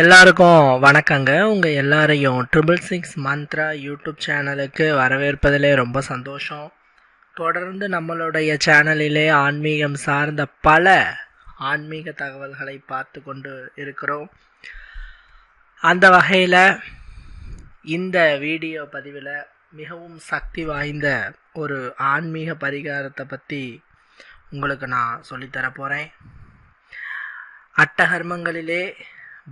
எல்லாருக்கும் வணக்கங்க. உங்கள் எல்லாரையும் ட்ரிபிள் சிக்ஸ் மந்த்ரா யூடியூப் சேனலுக்கு வரவேற்பதிலே ரொம்ப சந்தோஷம். தொடர்ந்து நம்மளுடைய சேனலிலே ஆன்மீகம் சார்ந்த பல ஆன்மீக தகவல்களை பார்த்து கொண்டு இருக்கிறோம். அந்த வகையில் இந்த வீடியோ பதிவில் மிகவும் சக்தி வாய்ந்த ஒரு ஆன்மீக பரிகாரத்தை பற்றி உங்களுக்கு நான் சொல்லித்தர போகிறேன் அட்டகர்மங்களிலே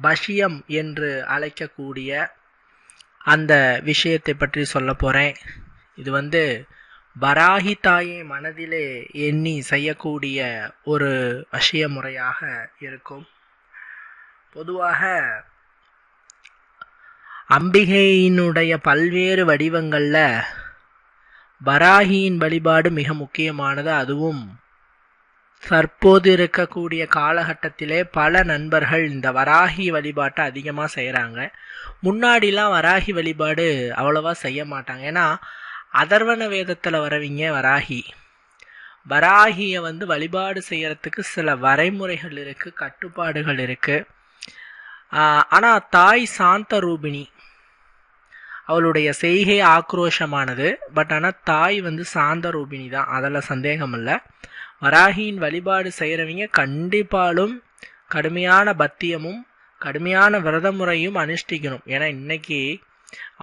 பஷியம் என்று அழைக்கக்கூடிய அந்த விஷயத்தை பற்றி சொல்ல போகிறேன் இது வந்து வராகி தாயை மனதிலே எண்ணி செய்யக்கூடிய ஒரு வசிய முறையாக இருக்கும். பொதுவாக அம்பிகையினுடைய பல்வேறு வடிவங்களில் வராகியின் வழிபாடு மிக முக்கியமானது. அதுவும் தற்போது இருக்கக்கூடிய காலகட்டத்திலே பல நண்பர்கள் இந்த வராகி வழிபாட்டை அதிகமாக செய்கிறாங்க முன்னாடிலாம் வராகி வழிபாடு அவ்வளோவா செய்ய மாட்டாங்க. ஏன்னா அதர்வன வேதத்தில் வரவிங்க வராகி. வராகியை வந்து வழிபாடு செய்கிறதுக்கு சில வரைமுறைகள் இருக்குது கட்டுப்பாடுகள் இருக்குது ஆனால் தாய் சாந்த ரூபிணி. அவளுடைய செய்கை ஆக்ரோஷமானது. பட் ஆனால் தாய் வந்து சாந்த ரூபிணி தான். அதில் சந்தேகம் இல்லை வராகியின் வழிபாடு செய்கிறவங்க கண்டிப்பாலும் கடுமையான பத்தியமும் கடுமையான விரத முறையும் அனுஷ்டிக்கணும். ஏன்னா இன்னைக்கு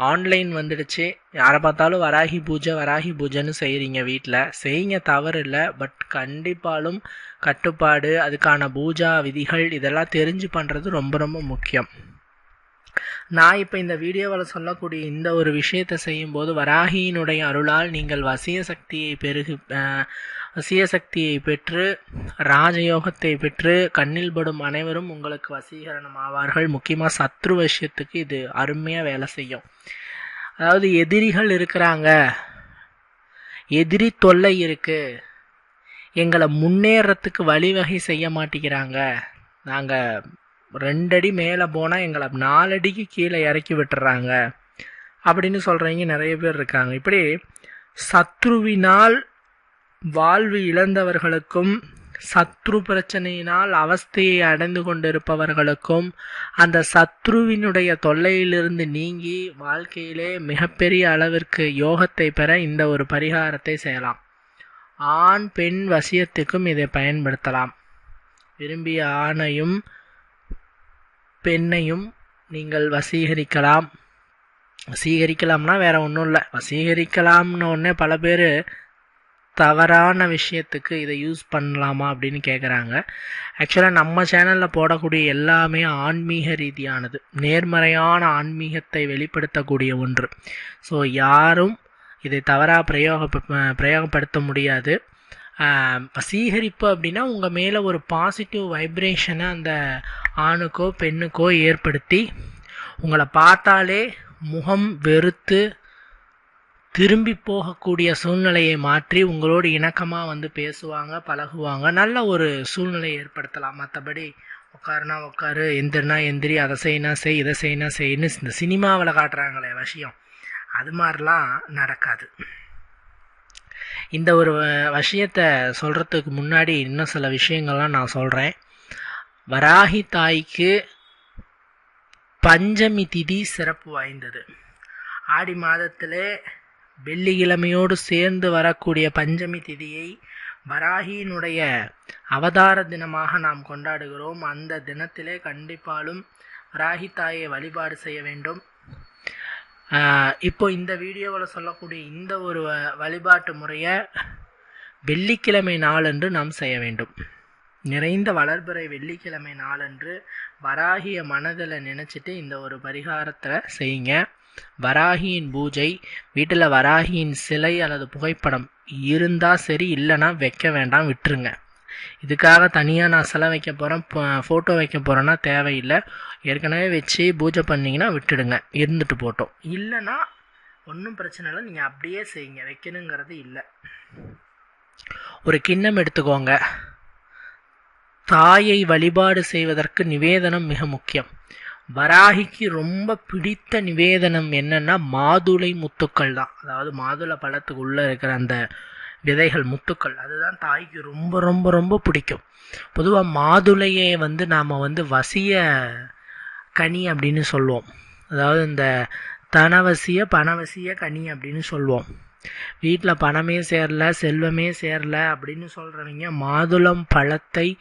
ஆன்லைன் வந்துடுச்சு. யாரை பார்த்தாலும் வராகி பூஜை வராகி பூஜைன்னு செய்கிறீங்க வீட்டில் செய்யுங்க தவறு இல்லை. பட் கண்டிப்பாலும் கட்டுப்பாடு அதுக்கான பூஜா விதிகள் இதெல்லாம் தெரிஞ்சு பண்ணுறது ரொம்ப ரொம்ப முக்கியம். நான் இப்போ இந்த வீடியோவில் சொல்லக்கூடிய இந்த ஒரு விஷயத்தை செய்யும்போது வராகியினுடைய அருளால் நீங்கள் வசிய சக்தியை பெருகு வசிய சக்தியை பெற்று ராஜயோகத்தை பெற்று கண்ணில் படும் அனைவரும் உங்களுக்கு வசீகரணம் ஆவார்கள் முக்கியமாக சத்ரு விஷயத்துக்கு இது அருமையாக வேலை செய்யும். அதாவது எதிரிகள் இருக்கிறாங்க. எதிரி தொல்லை இருக்குது எங்களை முன்னேறத்துக்கு வழிவகை செய்ய மாட்டேங்கிறாங்க. நாங்கள் ரெண்டடி மேலே போனால் எங்களை நாலடிக்கு கீழே இறக்கி விட்டுறாங்க. அப்படின்னு சொல்கிறவங்க நிறைய பேர் இருக்காங்க. இப்படி சத்ருவினால் வாழ்வு இழந்தவர்களுக்கும் சத்ரு பிரச்சனையினால் அவஸ்தையை அடைந்து கொண்டிருப்பவர்களுக்கும் அந்த சத்ருவினுடைய தொல்லையிலிருந்து நீங்கி வாழ்க்கையிலே மிகப்பெரிய அளவிற்கு யோகத்தை பெற இந்த ஒரு பரிகாரத்தை செய்யலாம். ஆண் பெண் வசியத்துக்கும் இதை பயன்படுத்தலாம். விரும்பிய ஆணையும் பெண்ணையும் நீங்கள் வசீகரிக்கலாம். வசீகரிக்கலாம்னா வேற ஒன்றும் இல்லை. வசீகரிக்கலாம்னு ஒன்னே பல பேர் தவறான விஷயத்துக்கு இதை யூஸ் பண்ணலாமா அப்படின்னு கேட்குறாங்க ஆக்சுவலாக நம்ம சேனலில் போடக்கூடிய எல்லாமே ஆன்மீக ரீதியானது. நேர்மறையான ஆன்மீகத்தை வெளிப்படுத்தக்கூடிய ஒன்று. ஸோ யாரும் இதை தவறாக பிரயோக பிரயோகப்படுத்த முடியாது. வசீகரிப்பு அப்படின்னா உங்கள் மேலே ஒரு பாசிட்டிவ் வைப்ரேஷனை அந்த ஆணுக்கோ பெண்ணுக்கோ ஏற்படுத்தி உங்களை பார்த்தாலே முகம் வெறுத்து திரும்பி போகக்கூடிய சூழ்நிலையை மாற்றி உங்களோடு இணக்கமாக வந்து பேசுவாங்க பழகுவாங்க. நல்ல ஒரு சூழ்நிலையை ஏற்படுத்தலாம். மற்றபடி உட்காருனா உட்காரு எந்திரனா எந்திரி அதை செய்யினா செய் இதை செய்யினா செய்யின்னு இந்த சினிமாவில் காட்டுறாங்களே விஷயம். அது மாதிரிலாம் நடக்காது. இந்த ஒரு விஷயத்தை சொல்கிறதுக்கு முன்னாடி இன்னும் சில விஷயங்கள்லாம் நான் சொல்கிறேன் வராகி தாய்க்கு பஞ்சமி திதி சிறப்பு வாய்ந்தது. ஆடி மாதத்திலே வெள்ளிக்கிழமையோடு சேர்ந்து வரக்கூடிய பஞ்சமி திதியை வராகியினுடைய அவதார தினமாக நாம் கொண்டாடுகிறோம். அந்த தினத்திலே கண்டிப்பாலும் வராகி தாயை வழிபாடு செய்ய வேண்டும். இப்போ இந்த வீடியோவில் சொல்லக்கூடிய இந்த ஒரு வழிபாட்டு முறையை வெள்ளிக்கிழமை நாளன்று நாம் செய்ய வேண்டும். நிறைந்த வளர்பிறை வெள்ளிக்கிழமை நாளன்று வராகிய மனதில் நினச்சிட்டு இந்த ஒரு பரிகாரத்தை செய்யுங்க. வராகியின் பூஜை வீட்டில் வராகியின் சிலை அல்லது புகைப்படம் இருந்தால் சரி இல்லைன்னா வைக்க வேண்டாம் விட்டுருங்க. இதுக்காக தனியாக நான் சிலை வைக்க போகிறேன் ஃபோட்டோ வைக்க போகிறேன்னா தேவையில்லை. ஏற்கனவே வச்சு பூஜை பண்ணிங்கன்னா விட்டுடுங்க. இருந்துட்டு போட்டோம். இல்லைன்னா ஒன்றும் பிரச்சனை இல்லை. நீங்கள் அப்படியே செய்யுங்க. வைக்கணுங்கிறது இல்லை. ஒரு கிண்ணம் எடுத்துக்கோங்க. தாயை வழிபாடு செய்வதற்கு நிவேதனம் மிக முக்கியம். வராகிக்கு ரொம்ப பிடித்த நிவேதனம் என்னன்னா மாதுளை முத்துக்கள் தான். அதாவது மாதுளை பழத்துக்கு உள்ளே இருக்கிற அந்த விதைகள் முத்துக்கள் அதுதான் தாய்க்கு ரொம்ப ரொம்ப ரொம்ப பிடிக்கும். பொதுவாக மாதுளையை வந்து நாம் வந்து வசிய கனி அப்படின்னு சொல்லுவோம் அதாவது இந்த தனவசிய பணவசிய கனி அப்படின்னு சொல்லுவோம் வீட்டில் பணமே சேரல செல்வமே சேரல அப்படின்னு சொல்கிறவங்க மாதுளம் பழத்தை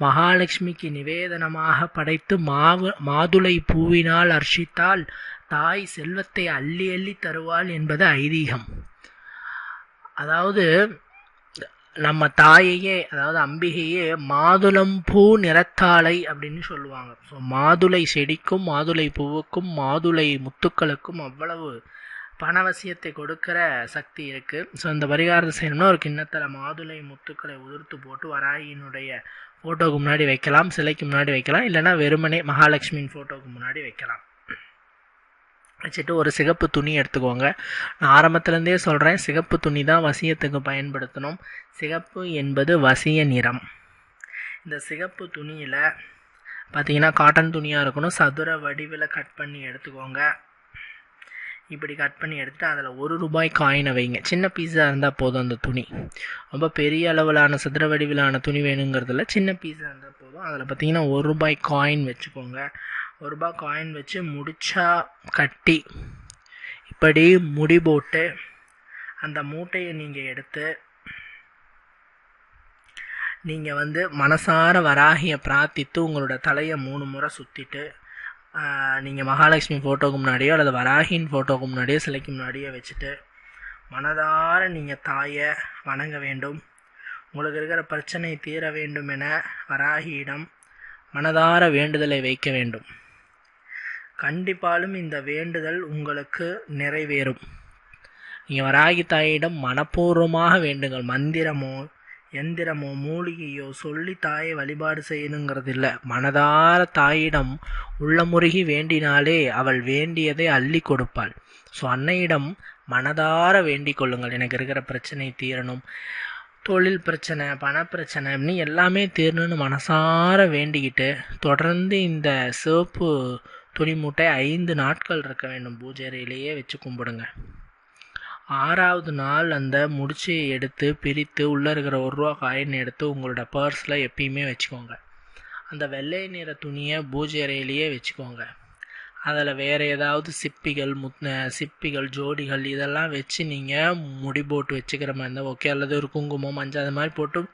மகாலட்சுமிக்கு நிவேதனமாக படைத்து மாவு மாதுளை பூவினால் அர்ஷித்தால் தாய் செல்வத்தை அள்ளி அள்ளி தருவாள் என்பது ஐதீகம். அதாவது நம்ம தாயையே அதாவது அம்பிகையே மாதுளம் பூ நிறத்தாளை அப்படின்னு சொல்லுவாங்க. ஸோ மாதுளை செடிக்கும் மாதுளை பூவுக்கும் மாதுளை முத்துக்களுக்கும் அவ்வளவு பணவசியத்தை கொடுக்கிற சக்தி இருக்குது ஸோ இந்த பரிகாரத்தை செய்யணும்னா ஒரு கிண்ணத்தில் மாதுளை முத்துக்களை உதிர்த்து போட்டு வராயினுடைய ஃபோட்டோவுக்கு முன்னாடி வைக்கலாம் சிலைக்கு முன்னாடி வைக்கலாம் இல்லைன்னா வெறுமனே மகாலட்சுமியின் ஃபோட்டோவுக்கு முன்னாடி வைக்கலாம். வச்சுட்டு ஒரு சிகப்பு துணி எடுத்துக்கோங்க. நான் ஆரம்பத்துலேருந்தே சொல்கிறேன் சிகப்பு துணி தான் வசியத்துக்கு பயன்படுத்தணும். சிகப்பு என்பது வசிய நிறம். இந்த சிகப்பு துணியில் பார்த்தீங்கன்னா காட்டன் துணியாக இருக்கணும் சதுர வடிவில் கட் பண்ணி எடுத்துக்கோங்க. இப்படி கட் பண்ணி எடுத்துகிட்டு அதில் ஒரு ரூபாய் காயினை வைங்க. சின்ன பீஸாக இருந்தால் போதும் அந்த துணி. ரொம்ப பெரிய அளவிலான சதுர வடிவிலான துணி வேணுங்கிறதுல சின்ன பீஸாக இருந்தால் போதும். அதில் பார்த்தீங்கன்னா ஒரு ரூபாய் காயின் வச்சுக்கோங்க. ஒரு ரூபாய் காயின் வச்சு முடிச்சா கட்டி. இப்படி முடி போட்டு அந்த மூட்டையை நீங்கள் எடுத்து நீங்கள் வந்து மனசார வராகியை பிரார்த்தித்து உங்களோட தலையை மூணு முறை சுற்றிட்டு நீங்கள் மகாலட்சுமி ஃபோட்டோக்கு முன்னாடியோ அல்லது வராகின் ஃபோட்டோக்கு முன்னாடியோ சிலைக்கு முன்னாடியோ வச்சுட்டு மனதார நீங்கள் தாயை வணங்க வேண்டும். உங்களுக்கு இருக்கிற பிரச்சனை தீர வேண்டும் என வராகியிடம் மனதார வேண்டுதலை வைக்க வேண்டும். கண்டிப்பாலும் இந்த வேண்டுதல் உங்களுக்கு நிறைவேறும். நீங்கள் வராகி தாயிடம் மனப்பூர்வமாக வேண்டுங்கள். மந்திரமோ எந்திரமோ மூலிகையோ சொல்லி தாயை வழிபாடு செய்யணுங்கிறது இல்லை மனதார தாயிடம் உள்ளமுருகி வேண்டினாலே அவள் வேண்டியதை அள்ளி கொடுப்பாள். ஸோ அன்னையிடம் மனதார வேண்டிக் கொள்ளுங்கள். எனக்கு இருக்கிற பிரச்சனை தீரணும். தொழில் பிரச்சனை பணப்பிரச்சனை அப்படின்னு எல்லாமே தீரணும்னு மனசார வேண்டிக்கிட்டு தொடர்ந்து இந்த சிவப்பு துணி மூட்டை ஐந்து நாட்கள் இருக்க வேண்டும். பூஜை அறையிலேயே வச்சு கும்பிடுங்க. ஆறாவது நாள் அந்த முடிச்சியை எடுத்து பிரித்து உள்ளே இருக்கிற ஒரு ரூபா காயின் எடுத்து உங்களோட பர்ஸில் எப்பயுமே வச்சுக்கோங்க. அந்த வெள்ளை நிற துணியை பூஜை அறையிலேயே வச்சுக்கோங்க. அதில் வேறு ஏதாவது சிப்பிகள் முத் சிப்பிகள் ஜோடிகள் இதெல்லாம் வச்சு நீங்கள் முடி போட்டு வச்சுக்கிற மாதிரி இருந்தால் ஓகே அல்லது ஒரு குங்குமம் மஞ்சள் அது மாதிரி போட்டு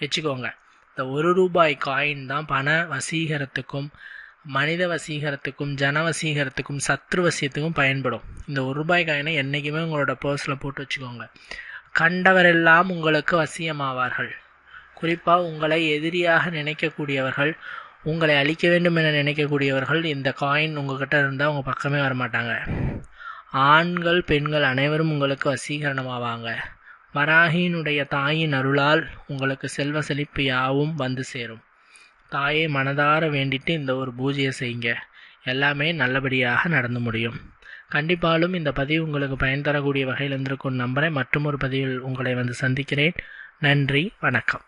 வச்சுக்கோங்க. இந்த ஒரு ரூபாய் காயின் தான் பண வசீகரத்துக்கும் மனித வசீகரத்துக்கும் ஜன வசீகரத்துக்கும் சத்ரு வசியத்துக்கும் பயன்படும். இந்த ஒரு ரூபாய் காயினை என்றைக்குமே உங்களோட பர்ஸில் போட்டு வச்சுக்கோங்க. கண்டவரெல்லாம் உங்களுக்கு வசியமாவார்கள். குறிப்பாக உங்களை எதிரியாக நினைக்கக்கூடியவர்கள் உங்களை அழிக்க வேண்டும் என நினைக்கக்கூடியவர்கள் இந்த காயின் உங்ககிட்ட இருந்தால் உங்கள் பக்கமே வரமாட்டாங்க. ஆண்கள் பெண்கள் அனைவரும் உங்களுக்கு வசீகரணமாவாங்க. வராகியினுடைய தாயின் அருளால் உங்களுக்கு செல்வ செழிப்பு யாவும் வந்து சேரும். தாயை மனதார வேண்டிட்டு இந்த ஒரு பூஜையை செய்யுங்க. எல்லாமே நல்லபடியாக நடந்து முடியும். கண்டிப்பாலும் இந்த பதிவு உங்களுக்கு பயன் தரக்கூடிய வகையில் இருந்திருக்கும் நம்புகிறேன் மற்றும் ஒரு பதிவில் உங்களை வந்து சந்திக்கிறேன். நன்றி வணக்கம்.